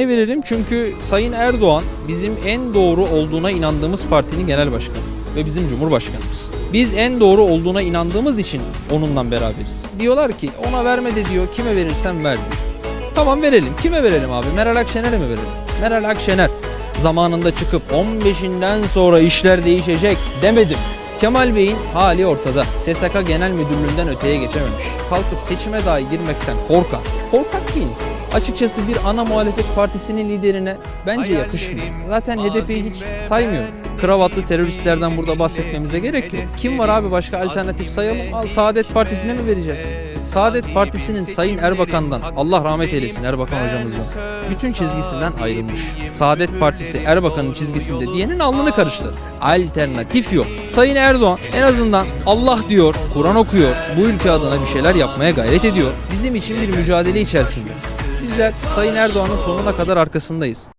Ne veririm? Çünkü Sayın Erdoğan bizim en doğru olduğuna inandığımız partinin genel başkanı ve bizim cumhurbaşkanımız. Biz en doğru olduğuna inandığımız için onunla beraberiz. Diyorlar ki ona vermedi diyor kime verirsen ver diyor. Tamam verelim. Kime verelim abi? Meral Akşener'e mi verelim? Meral Akşener zamanında çıkıp 15'inden sonra işler değişecek demedim. Kemal Bey'in hali ortada. SSK Genel Müdürlüğü'nden öteye geçememiş. Kalkıp seçime dahi girmekten korkan, korkak bir insan. Açıkçası bir ana muhalefet partisinin liderine bence yakışmıyor. Zaten HDP'yi hiç saymıyorum. Kravatlı teröristlerden burada bahsetmemize gerek yok. Kim var abi başka alternatif sayalım? Al Saadet Partisi'ne mi vereceğiz? Saadet Partisi'nin Sayın Erbakan'dan Allah rahmet eylesin Erbakan hocamızdan bütün çizgisinden ayrılmış. Saadet Partisi Erbakan'ın çizgisinde diyenin alnını karıştırdı. Alternatif yok. Sayın Erdoğan en azından Allah diyor, Kur'an okuyor, bu ülke adına bir şeyler yapmaya gayret ediyor. Bizim için bir mücadele içerisinde. Bizler Sayın Erdoğan'ın sonuna kadar arkasındayız.